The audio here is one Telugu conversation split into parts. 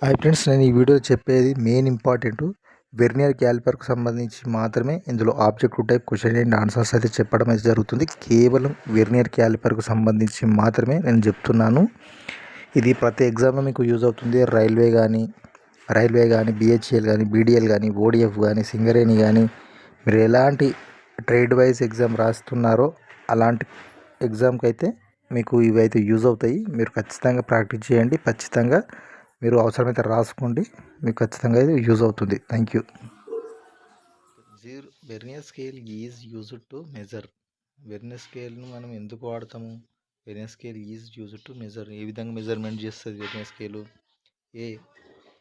హాయ్ ఫ్రెండ్స్ నేను ఈ వీడియో చెప్పేది మెయిన్ ఇంపార్టెంట్ వెర్నియర్ క్యాలిపర్కు సంబంధించి మాత్రమే. ఇందులో objective type question and answers అయితే చెప్పడం అయితే జరుగుతుంది. కేవలం వెర్నియర్ క్యాలిపర్కు సంబంధించి మాత్రమే నేను చెప్తున్నాను. ఇది ప్రతి ఎగ్జామ్లో మీకు యూజ్ అవుతుంది. రైల్వే కానీ రైల్వే కానీ బిహెచ్ఎల్ కానీ బీడిఎల్ కానీ ఓడిఎఫ్ కానీ సింగరేణి కానీ మీరు ఎలాంటి ట్రేడ్ వైజ్ ఎగ్జామ్ రాస్తున్నారో అలాంటి ఎగ్జామ్కి అయితే మీకు ఇవైతే యూజ్ అవుతాయి. మీరు ఖచ్చితంగా ప్రాక్టీస్ చేయండి. ఖచ్చితంగా మీరు అవసరమైతే రాసుకోండి. మీకు ఖచ్చితంగా ఇది యూజ్ అవుతుంది. Thank you zero vernier scale is used to measure vernier స్కేల్ను మనం ఎందుకు వాడతాము? Vernier scale is used to measure ఏ విధంగా మెజర్మెంట్ చేస్తుంది vernier scale A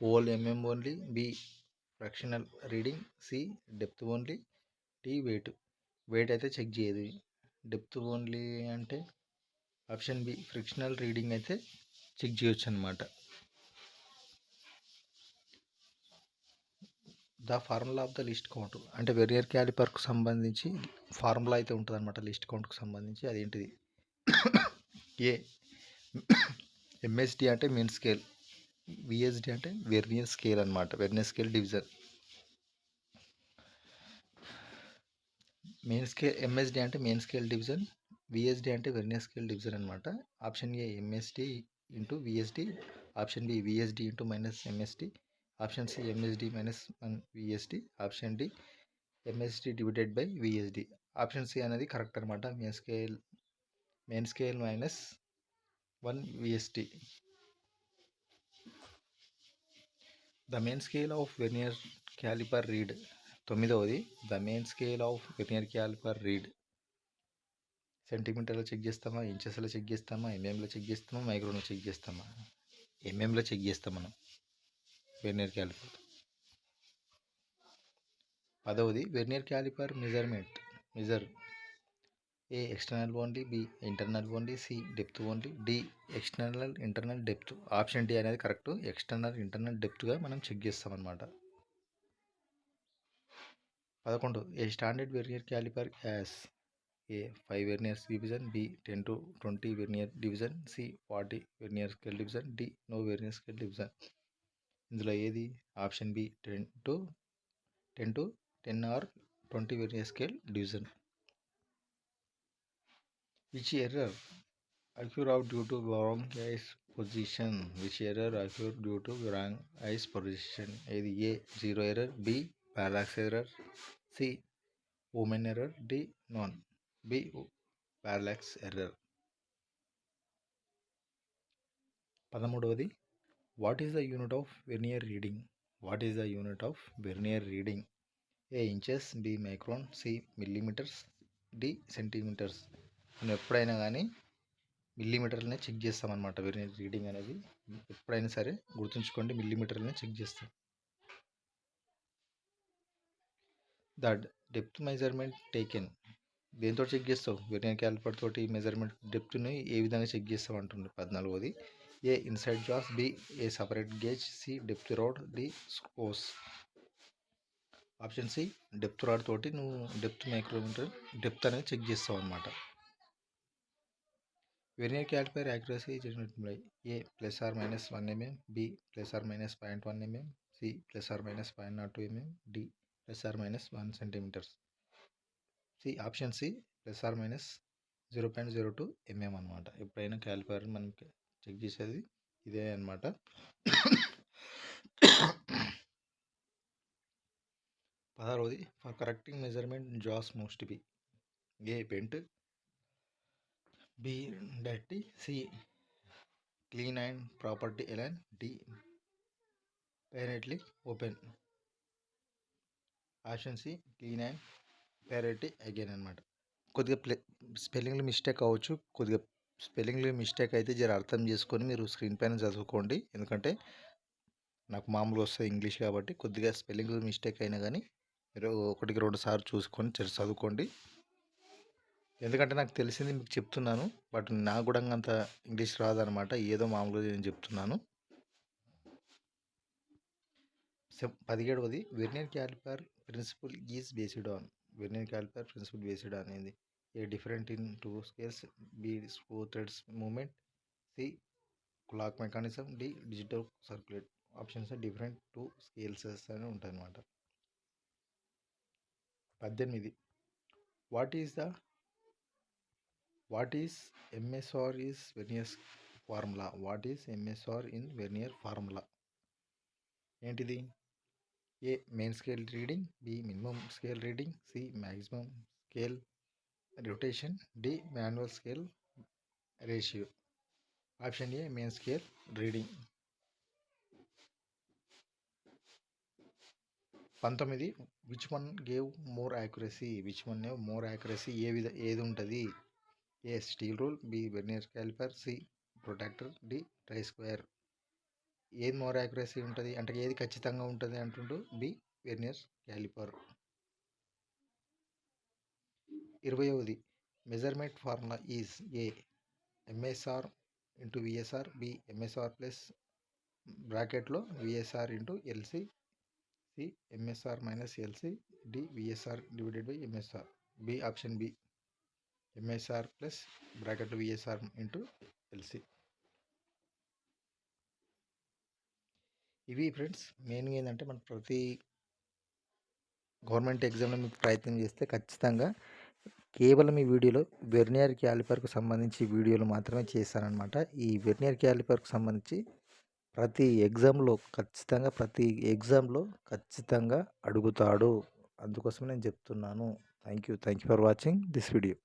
all mm only B fractional reading C depth only D wait wait అయితే చెక్ చేయదు. డెప్త్ ఓన్లీ అంటే ఆప్షన్ బి ఫ్రిక్షనల్ రీడింగ్ అయితే చెక్ చేయొచ్చు అనమాట the formula of the least count. అంటే వెరియర్ క్యాలిపర్కు సంబంధించి ఫార్ములా అయితే ఉంటుంది అనమాట లిస్ట్ కౌంట్కు సంబంధించి. అదేంటిది? ఏ ఎంఎస్డి అంటే మెయిన్ స్కేల్. విఎస్డి అంటే వెర్నియర్ స్కేల్ అనమాట vernier scale division. Main scale MSD అంటే మెయిన్ స్కేల్ డివిజన్. విఎస్డి అంటే వెర్నియర్ స్కేల్ డివిజన్ అనమాట option A MSD into VSD. Option B VSD into minus MSD. Option C MSD minus one VSD option D MSD divided by VSD. Option C అనేది కరెక్ట్ అనమాట main scale main scale minus one VSD. The main scale of vernier caliper read తొమ్మిదవది. The main scale of vernier caliper read సెంటీమీటర్లో check చేస్తామా? ఇంచెస్లో చెక్ చేస్తామా? ఎంఎంలో చెక్ చేస్తామా? మైక్రోలో చెక్ చేస్తామా? ఎంఎంలో చెక్ చేస్తాం మనం. Vernier calliper పదవది vernier caliper measurement. Measure. A external only B internal only C depth only D external internal depth. Option D అనేది కరెక్ట్. ఎక్స్టర్నల్ ఇంటర్నల్ డెప్త్గా మనం చెక్ చేస్తామన్నమాట. పదకొండు. A standard vernier caliper as A five verniers division B ten to twenty vernier division C forty vernier scale division D no vernier scale division. ఇందులో ఏది? Option B ten to ten to ten or twenty various scale division. Which error occur of due to wrong eyes position which error occur due to wrong eyes position ఏది A zero error B parallax error C human error D none B parallax error పదమూడవది what is the unit of vernier reading what is the unit of vernier reading A inches B micron C millimetres D centimetres మనం ఎప్పుడైనా కానీ మిల్లీమీటర్లనే చెక్ చేస్తామన్నమాట వెర్నియర్ రీడింగ్ అనేది. ఎప్పుడైనా సరే గుర్తుంచుకోండి మిల్లీమీటర్లనే చెక్ చేస్తాం. ద డెప్త్ మెజర్మెంట్ టేకెన్ దేంతో చెక్ చేస్తావు? వెర్నియర్ క్యాలిపర్ తోటి మెజర్మెంట్ డెప్త్ని ఏ విధంగా చెక్ చేస్తావు అంటుండే? పద్నాలుగోది. A inside jaws B A separate gauge C depth rod D screws. Option C depth rod తోటి నువ్వు డెప్త్ మైక్రోమీటర్ డెప్త్ అనేది చెక్ చేస్తావు అనమాట vernier caliper accuracy by A plus or minus one mm B plus or minus point one mm C plus or minus point nought two mm D plus R minus one centimetres. C option C plus R minus zero point zero two mm అనమాట ఎప్పుడైనా క్యాలిపర్ మనకి చెక్ చేసేది ఇదే అనమాట పదహారవది for correcting measurement jaws must be A paint. B dirty C clean and properly align. D partly open. Option C clean and properly again అనమాట కొద్దిగా ప్లే స్పెల్లింగ్లో మిస్టేక్ అవ్వచ్చు. కొద్దిగా స్పెల్లింగ్లో మిస్టేక్ అయితే జర అర్థం చేసుకొని మీరు స్క్రీన్ పైన చదువుకోండి. ఎందుకంటే నాకు మామూలుగా వస్తుంది ఇంగ్లీష్ కాబట్టి కొద్దిగా స్పెల్లింగ్లో మిస్టేక్ అయినా కానీ మీరు ఒకటికి రెండు సార్లు చూసుకొని చదువుకోండి. ఎందుకంటే నాకు తెలిసింది మీకు చెప్తున్నాను. బట్ నాకు కూడా అంత ఇంగ్లీష్ రాదనమాట. ఏదో మామూలుగా నేను చెప్తున్నాను. పదిహేడవది vernier caliper principle is based on. Vernier caliper principle based అనేది A different in two scales B screw threads movement C clock mechanism D digital circulate options different two scales అని ఉంటాయన్నమాట. పద్దెనిమిది. What is the what is MSR is vernier formula? What is MSR in vernier formula? ఏంటిది? A main scale reading B minimum scale reading C maximum scale rotation D manual scale ratio option A main scale reading పంతొమ్మిది which one gave more accuracy which one more accuracy ఏ విధ ఏది ఉంటుంది? A steel rule B vernier caliper C protractor D try square ఏది మోర్ యాక్యురసీ ఉంటుంది? అంటే ఏది ఖచ్చితంగా ఉంటుంది అంటుండు? B vernier caliper ఇరవయవది measurement formula is A MSR into VSR B MSR plus బ్రాకెట్లో VSR into LC C MSR minus LC D VSR divided by MSR B option B MSR plus బ్రాకెట్లో విఎస్ఆర్ ఇంటూ ఎల్సి ఇవి ఫ్రెండ్స్ మెయిన్గా ఏంటంటే మన ప్రతి గవర్నమెంట్ ఎగ్జామ్లో మీకు ప్రయత్నం చేస్తే ఖచ్చితంగా కేవలం ఈ వీడియోలో వెర్నియర్ క్యాలిపర్కు సంబంధించి వీడియోలు మాత్రమే చేశానన్నమాట ఈ వెర్నియర్ క్యాలిపర్కు సంబంధించి ప్రతి ఎగ్జామ్లో ఖచ్చితంగా ప్రతి ఎగ్జామ్లో ఖచ్చితంగా అడుగుతాడు. అందుకోసం నేను చెప్తున్నాను. Thank you thank you for watching this video.